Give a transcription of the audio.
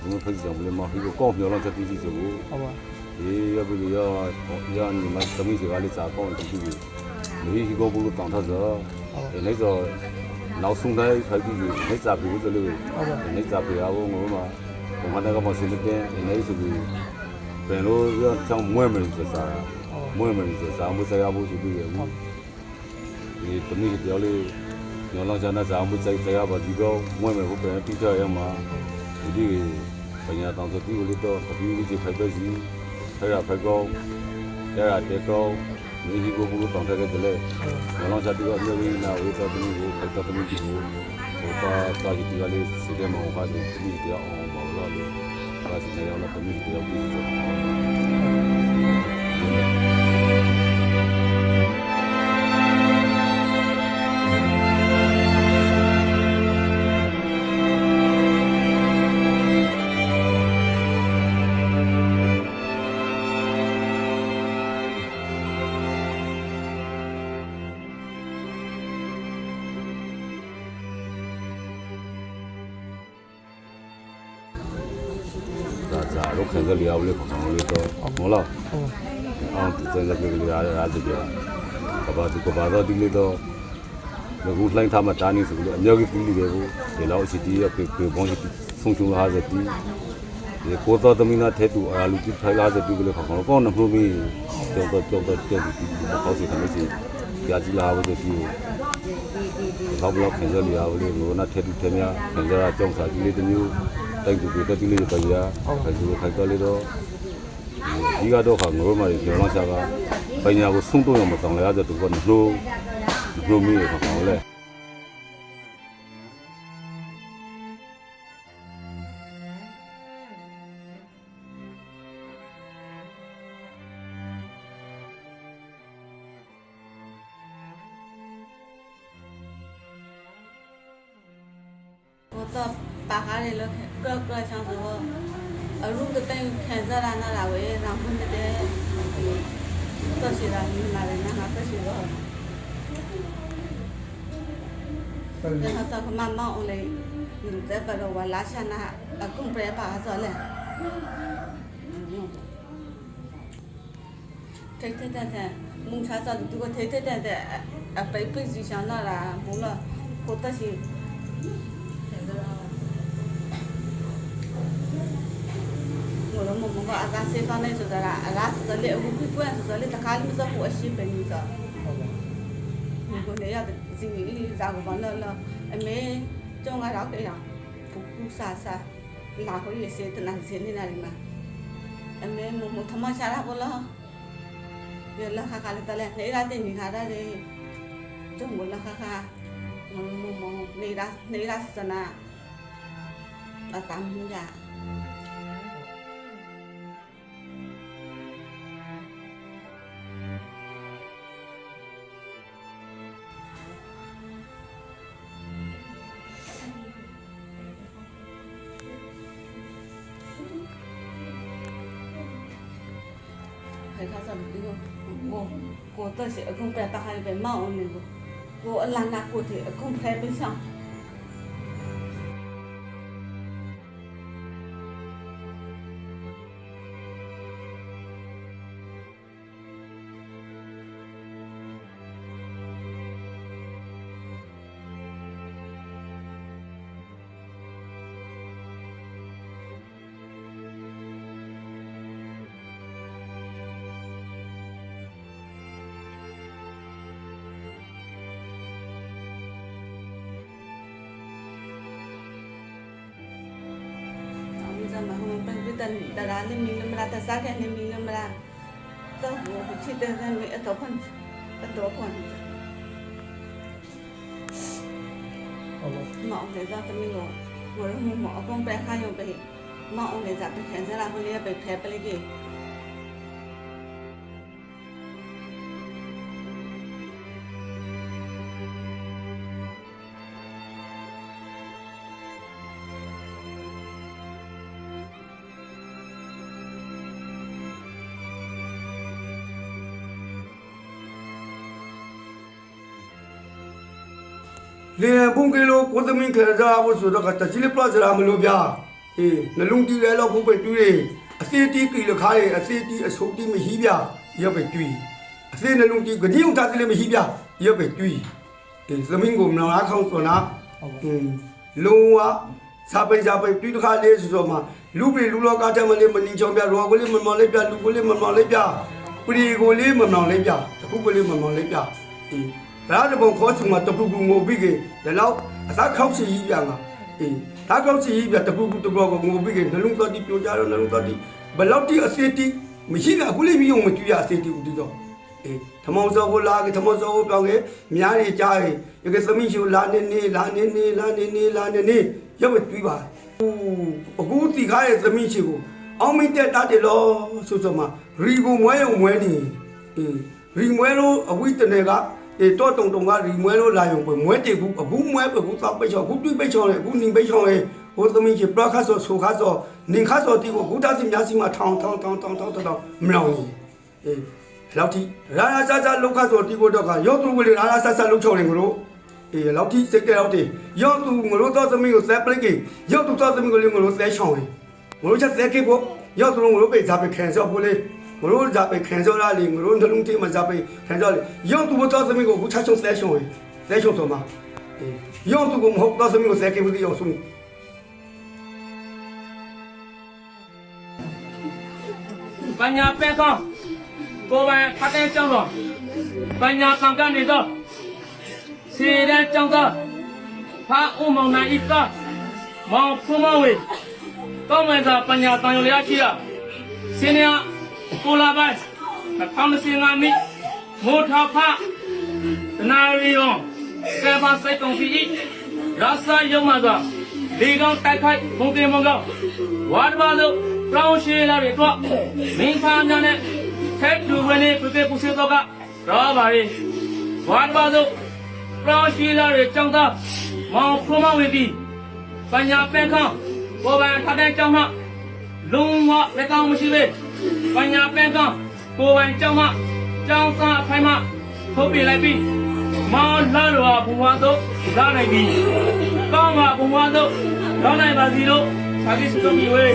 ဖက်စီဆောင်လည်းမဟိကိုကောင်းပြောတော့ချက်ပြီးစီဆိုကိုဟုတ်ပါဒီရပြီရရနေမှာသမီးစကားလေးစာကောင်းတူတူမေဟိကိုဘူးတောင်းထားစောအဲလိုက်တော့နောက်ဆုံးတိုင်းဖိုက်ပြီးနေစာပြီးလို့လို့နေစာပြရအောင်ငိုမှာဘုမနာကမစင်းတဲ့နေဆိုပြီးဘယ်လိုရချောင်းမွဲမယ်ဆိုစားမွဲမယ်ဆိုစားမစရဘူးဆိုပြီးရဘူးဒီသမီးပြောလေးညလောင်ချာနာစာမှုစိတ်စရပါဒီတော့မွဲမယ်ဘုပဲပြီးကြရမှာ ဒီပညာတောင်စပြီးလို့တော့အပြီးကြီးဖိုက်ပဲစီဖရဖကောရရတဲ့ကောမိဟိကိုဘူးတောင်းတဲ့တဲ့လေညလောင်ချာပြီးတော့မြေဝင်းနာဝေတော်သမီးကိုဖိုက်တော်သမီးကိုဟိုပါတာကြီးဒီကလေးစီတယ်မောဟာဒီသမီးတရားအောင်ပါလို့လို့ပါစီနေရတော့သမီးတရားပြီးတော့ဒါကြတော့ခံကြလျောက်လေးခေါင်းလေးတော့ဟုတ်လားဟုတ် အောင်ဒီစံကလေးရာရာတပြကဘာဒီကဘာတော့ဒီလေတော့လူလှိုင်းထားမှတားနေဆိုပြီးအမျိုးကြီးပြီးလေကိုဒီလောက်စီတီရပေပေဘုံစီဆုံးချုံလာတဲ့တီဒီကိုတော်သမီးနာထဲတူအာလူကြီးထိုင်လာတဲ့ဒီကလေးခေါင်းကောင်းနှမှုမီကျော်တော့ကျော်တော့ကျော်ဒီဟောက်စီသမီးစီကြာကြီးလာဖို့ဒီဘောက်ဘလောက်ခံကြလျောက်လေးကိုနာထဲတူထဲများခံကြတာကြောင်းစာကြီးလေးတ 带狗狗在，到八哈里了。个个像什么，呃，如果等天热了，那那会然后那的这些了，你们那那这些了。然后找个妈妈屋里，嗯，再把着娃拉下那，呃，更不也把他做了。嗯，对，对，对，对，蒙查找的这个推推蛋蛋，呃，背背就想那啦，蒙了，好得些。mummu ga aga sai ka nai su dara ala su zalle ugu ku ku su zalle ta kalim za ku ashi pe ni ga ni go ne ya de zingi za go ban la la me chong ga ra ke ya ku ku sa sa la ko ye se ta na se ni na ri ma me mummu thama sa ra bo la ye la kha ka le ta le ra te ni kha ra de chong go la kha kha. Mummu ne ra ne ra sa na ta tam ya 他说你这个我我到时候给我还有那个我拉拉过去给拍不相 我们本等等啦，你明了没啦？等啥天你明了没啦？这我不去等等没一 레봉길로 고등민 계좌하고 수도가 다질 플러스를 하면 로비야 예 날룽디 레라 고베 뚜리 아세티 끼로 가래 아세티 아속디 미히비야 옆에 뚜이 아세 날룽디 그니웅 다들레 미히비야 옆에 뚜이 예 서민고 나라 칸소나 음 로와 사베 사베 뚜이 카 레스소마 루비 루로가 때문에 머닝 정비야 로고리 머머레 뼈 루고리 머머레 뼈 뿌리고리 머머레 뼈 구고리 머머레 뼈예 လူပြီလူလောကတည်းမလေးမနင်းချောင်းပြရောကိုလေးမမောင်လေးပြလူကိုလေးမမောင်လေးပြပရီကိုလေးမမောင်လေးပြတခုကိုလေးမမောင်လေးပြအေးဒါတပုံခေါ်ချုံမှာတပူပူငိုပြီးကေဒါတော့အသာခောက်စီကြီးပြန်လာအေးဒါခောက်စီကြီးပြတပူပူတကောကိုငိုပြီးကေနှလုံးသားတိပြိုကြတော့နှလုံးသားတိဘလောက်တိအစေတိမရှိကအခုလေးမျိုးမကြည့်ရအစေတိဦးတီတော့အေးထမောင်စောကိုလာကေထမောင်စောကိုပြောင်းကေများနေကြရေရကေသမီးရှိလာနေနေလာနေနေလာနေနေလာနေနေရုပ်ပဲတွေးပါအခုတီခါရဲ့သမီးရှိကိုအောင်မင်းတက်တာတယ်လို့ဆိုဆိုမှရီကိုမွဲရုံမွဲနေအေးရီမွဲလို့အဝိတနေက အေးတော့တုံတုံကရီမွဲလို့လာရုံပဲမွဲတေကူအခုမွဲပဲကူသောပိတ်ချောအခုတွေးပိတ်ချောလေအခုနင်းပိတ်ချောလေဟိုသမီးရှိပရခတ်ဆိုဆိုခတ်ဆိုနင်းခတ်ဆိုတီကိုဂုတာစီများစီမှာထောင်းထောင်းထောင်းထောင်းထောင်းထောင်းမလောင်ကြီးအေးလောက်တီရာရာဆာဆာလောက်ခတ်ဆိုတီကိုတော့ကရောသူဝလေရာရာဆာဆာလောက်ချောလေငလို့အေးလောက်ထိစိတ်ကြတော့တယ်ရောက်သူငလို့တော့သမီးကိုဆက်ပလိကေရောက်သူတော့သမီးကိုလည်းငလို့ဆဲချောင်းဝင်ငလို့ချက်ဆဲကေဖို့ရောက်သူငလို့ပဲဇာပဲခံစောဖို့လေ ငလို့ဇာပဲခံစောလာလေငလို့နှလုံးသေးမှာဇာပဲခံစောလေရောက်သူတော့သမီးကိုခုချချုံဆဲချောင်းဝင်ဆဲချောင်းဆိုမှာအေးရောက်သူကမဟုတ်တော့သမီးကိုဆဲကေဖို့ဒီရောက်ဆုံးပညာပဲကောင်းကိုယ်ပိုင်ဖတ်တဲ့ကျောင်းတော်ပညာကံကနေတော့စေတဲ့ကျောင်းသားဖာဦးမောင်နိုင်ဤသားမောင်ဖုံမဝေကောင်းမဲ့သာပညာတန်ရုံရရှိရစင်ရ ကိုလာပိုင်2015နှစ်မိုးထောက်ဖတနာရီယောကဲပါစိတ်တုံစီဤရသယုံမှာသာလေကောင်းတိုက်ခိုက်ဘုံတင်မုံကောင်းဝါဒပါလို့ပြောင်းရှည်လာတွေတော့မင်းဖာများနဲ့ထက်တူဝင်နေပြပြပူစေတော့ကတော့ပါလေဝါဒပါလို့ပြောင်းရှည်လာတွေကြောင်းသားမောင်ဖုံမဝေပြီးပညာပန်းခေါပေါ်ပန်ထားတဲ့ကြောင်းမှလုံးဝလက်ကောင်းမရှိပဲ ပညာပန်းခေါကိုယ်ပိုင်ကြောင်းမှကြောင်းသားအဖိုင်မှထုတ်ပြလိုက်ပြီးမောင်လာတော်ဘုံဝါတို့လာနိုင်ပြီကောင်းပါဘုံဝါတို့ရောက်နိုင်ပါစီလို့သာကိစုတော်မီဝေး